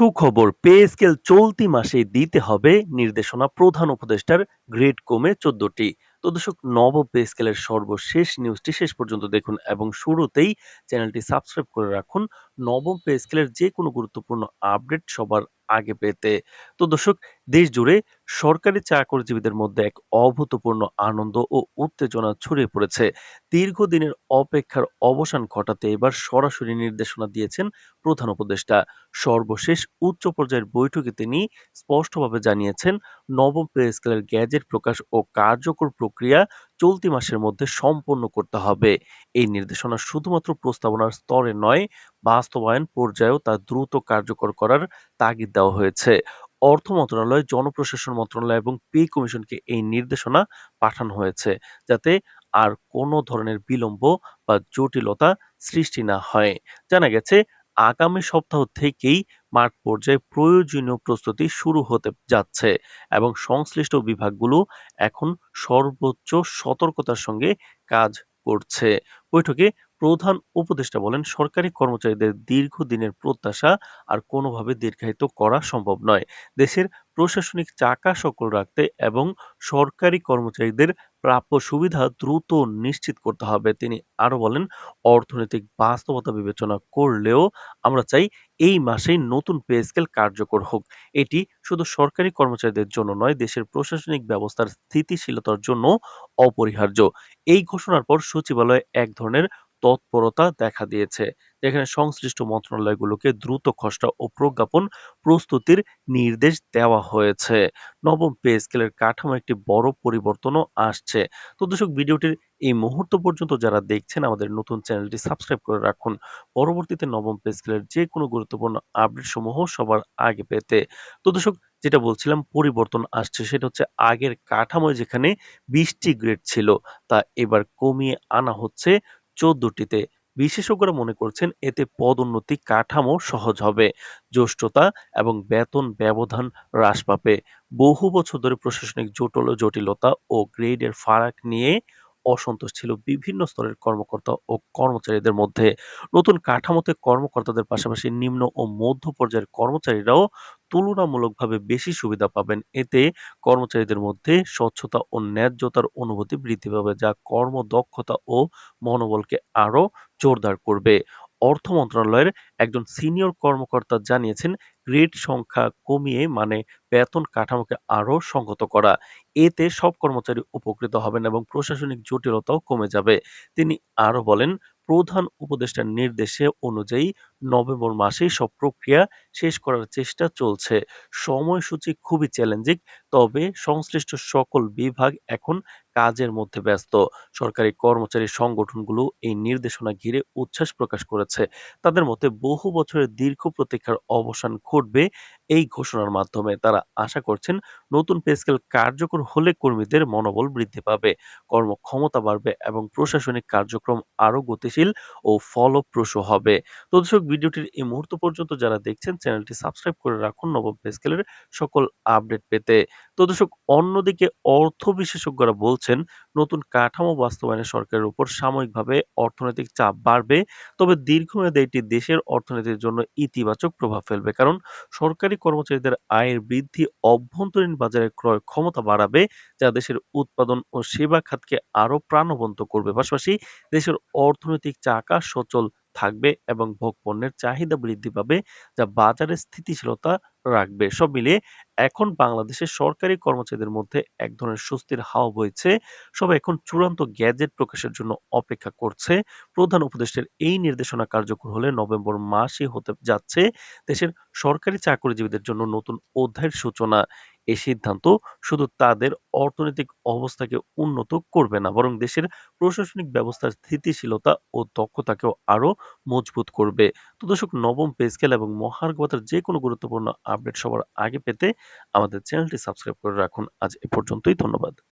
সুখবর pay scale চলতি মাসে দিতে হবে নির্দেশনা প্রধান উপদেষ্টার গ্রেড কমে চোদ্দটি। তো দর্শক নব পে স্কেলের সর্বশেষ নিউজটি শেষ পর্যন্ত দেখুন এবং শুরুতেই চ্যানেলটি সাবস্ক্রাইব করে রাখুন। নবম পে স্কেলের যে কোনো গুরুত্বপূর্ণ আপডেট সবার আগে পেতে। তো দর্শক, দেশ জুড়ে সরকারি চাকরিজীবীদের মধ্যে এক অভূতপূর্ণ আনন্দ ও উত্তেজনা ছড়িয়ে পড়েছে। দীর্ঘদিনের অপেক্ষার অবসান ঘটাতে এবার সরাসরি নির্দেশনা দিয়েছেন প্রধান উপদেষ্টা। সর্বশেষ উচ্চ পর্যায়ের বৈঠকে তিনি স্পষ্টভাবে জানিয়েছেন, নবম পে স্কেলের গ্যাজেট প্রকাশ ও কার্যকর প্রক্রিয়া চলতি মাসের মধ্যে সম্পন্ন করতে হবে। এই নির্দেশনা শুধুমাত্র প্রস্তাবনার স্তরে নয়, বাস্তবায়ন পর্যায়েও তা দ্রুত কার্যকর করার তাগিদ দেওয়া হয়েছে। অর্থ মন্ত্রণালয়, জনপ্রশাসন মন্ত্রণালয় এবং পে কমিশনকে এই নির্দেশনা পাঠানো হয়েছে যাতে আর কোনো ধরনের বিলম্ব বা জটিলতা সৃষ্টি না হয়। জানা গেছে, আগামী সপ্তাহ থেকেই মাঠ পর্যায়ে প্রয়োজনীয় প্রস্তুতি শুরু হতে যাচ্ছে এবং সংশ্লিষ্ট বিভাগগুলো এখন সর্বোচ্চ সতর্কতার সঙ্গে কাজ করছে। বৈঠকে প্রধান উপদেষ্টা বলেন, সরকারি কর্মচারীদের দীর্ঘদিনের প্রত্যাশা আর কোনোভাবে দীর্ঘায়িত করা সম্ভব নয়। দেশের প্রশাসনিক চাকা সকল রাখতে এবং সরকারি কর্মচারীদের প্রাপ্য সুবিধা দ্রুত নিশ্চিত করতে হবে। তিনি আরও বলেন, অর্থনৈতিক বাস্তবতা বিবেচনা করলেও আমরা চাই এই মাসেই নতুন পে স্কেল কার্যকর হোক। এটি শুধু সরকারি কর্মচারীদের জন্য নয়, দেশের প্রশাসনিক ব্যবস্থার স্থিতিশীলতার জন্য অপরিহার্য। এই ঘোষণার পর সচিবালয়ে এক ধরনের তৎপরতা দেখা দিয়েছে। যেখানে সংশ্লিষ্ট মন্ত্রণালয়গুলোকে দ্রুত খসড়া ও প্রজ্ঞাপন প্রস্তুতির নির্দেশ দেওয়া হয়েছে। নবম পে স্কেলের কাঠামো একটি বড় পরিবর্তনও আসছে। তো দর্শক, ভিডিওটির এই মুহূর্ত পর্যন্ত যারা দেখছেন, আমাদের নতুন চ্যানেলটি সাবস্ক্রাইব করে রাখুন। পরবর্তীতে নবম পে স্কেলের যে কোনো গুরুত্বপূর্ণ আপডেট সমূহ সবার আগে পেতে। তো দর্শক যেটা বলছিলাম পরিবর্তন আসছে, সেটা হচ্ছে আগের কাঠামোয় যেখানে বিশটি গ্রেড ছিল, তা এবার কমিয়ে আনা হচ্ছে চোদ্দটিতে। বিশেষজ্ঞরা মনে করছেন এতে পদোন্নতি কাঠামো সহজ হবে জ্যেষ্ঠতা এবং বেতন ব্যবধান হ্রাস পাবে। বহু বছর ধরে প্রশাসনিক জটিল, জটিলতা ও গ্রেডের ফারাক নিয়ে অসন্তোষ ছিল বিভিন্ন স্তরের কর্মকর্তা ও কর্মচারীদের মধ্যে। নতুন কাঠামোতে কর্মকর্তাদের পাশাপাশি নিম্ন ও মধ্য পর্যায়ের কর্মচারীরাও তুলনামূলকভাবে বেশি সুবিধা পাবেন। এতে কর্মচারীদের মধ্যে স্বচ্ছতা ও ন্যায্যতার অনুভূতি বৃদ্ধি পাবে, যা কর্মদক্ষতা ও মনোবলকে আরও জোরদার করবে। অর্থ মন্ত্রণালয়ের একজন সিনিয়র কর্মকর্তা জানিয়েছেন, গ্রেড সংখ্যা কমিয়ে মানে বেতন কাঠামোকে আরও সংহত করা। এতে সব কর্মচারী উপকৃত হবেন এবং প্রশাসনিক জটিলতাও কমে যাবে। তিনি আরও বলেন প্রধান উপদেষ্টার নির্দেশে অনুযায়ী নভেম্বর মাসেই সব প্রক্রিয়া শেষ করার চেষ্টা চলছে। সময়সূচি খুবই চ্যালেঞ্জিং তবে সংশ্লিষ্ট সকল বিভাগ এখন কাজের মধ্যে ব্যস্ত। সরকারি কর্মচারী সংগঠনগুলো এই নির্দেশনা ঘিরে উচ্ছ্বাস প্রকাশ করেছে। তাদের মতে বহু বছরের দীর্ঘ প্রতীক্ষার অবসান ঘটবে এই ঘোষণার মাধ্যমে তারা আশা করছেন নতুন পে স্কেল কার্যকর হলে কর্মীদের মনোবল বৃদ্ধি পাবে। কর্মক্ষমতা বাড়বে এবং প্রশাসনিক কার্যক্রম আরও গতিশীল ও ফলপ্রসূ হবে। তো দর্শক, ভিডিওটির এই মুহূর্ত পর্যন্ত যারা দেখছেন, চ্যানেলটি সাবস্ক্রাইব করে রাখুন নবম পে স্কেলের সকল আপডেট পেতে। তো দর্শক, অন্যদিকে অর্থ বিশেষজ্ঞরা বলছেন নতুন কাঠামো বাস্তবায়নে সরকারের উপর সাময়িকভাবে অর্থনৈতিক চাপ বাড়বে, তবে দীর্ঘমেয়াদে এটি দেশের অর্থনীতির জন্য ইতিবাচক প্রভাব ফেলবে কারণ সরকারি কর্মচারীদের আয়ের বৃদ্ধি, অভ্যন্তরীণ বাজারে ক্রয় ক্ষমতা বাড়াবে, যা দেশের উৎপাদন ও সেবা খাতকে আরও প্রাণবন্ত করবে। পাশাপাশি দেশের অর্থনৈতিক চাকা সচল থাকবে এবং ভোগপণ্যের চাহিদা বৃদ্ধি পাবে, যা বাজারে স্থিতিশীলতা রাখবে। সব মিলিয়ে এখন বাংলাদেশের সরকারি কর্মচারীদের মধ্যে এক ধরনের স্বস্তির হাওয়া বইছে। সবাই এখন চূড়ান্ত গ্যাজেট প্রকাশের জন্য অপেক্ষা করছে। প্রধান উপদেষ্টার এই নির্দেশনা কার্যকর হলে নভেম্বর মাসে হতে যাচ্ছে দেশের সরকারি চাকরিজীবীদের জন্য নতুন অধ্যায়ের সূচনা। এই সিদ্ধান্ত শুধু তাদের অর্থনৈতিক অবস্থাকে উন্নত করবে না, বরং দেশের প্রশাসনিক ব্যবস্থার স্থিতিশীলতা ও দক্ষতাকেও আরও মজবুত করবে। তো দর্শক, নবম পে স্কেল এবং মহার্ঘ যে কোনো গুরুত্বপূর্ণ আপডেট সবার আগে পেতে আমাদের চ্যানেলটি সাবস্ক্রাইব করে রাখুন। আজ এ পর্যন্তই ধন্যবাদ।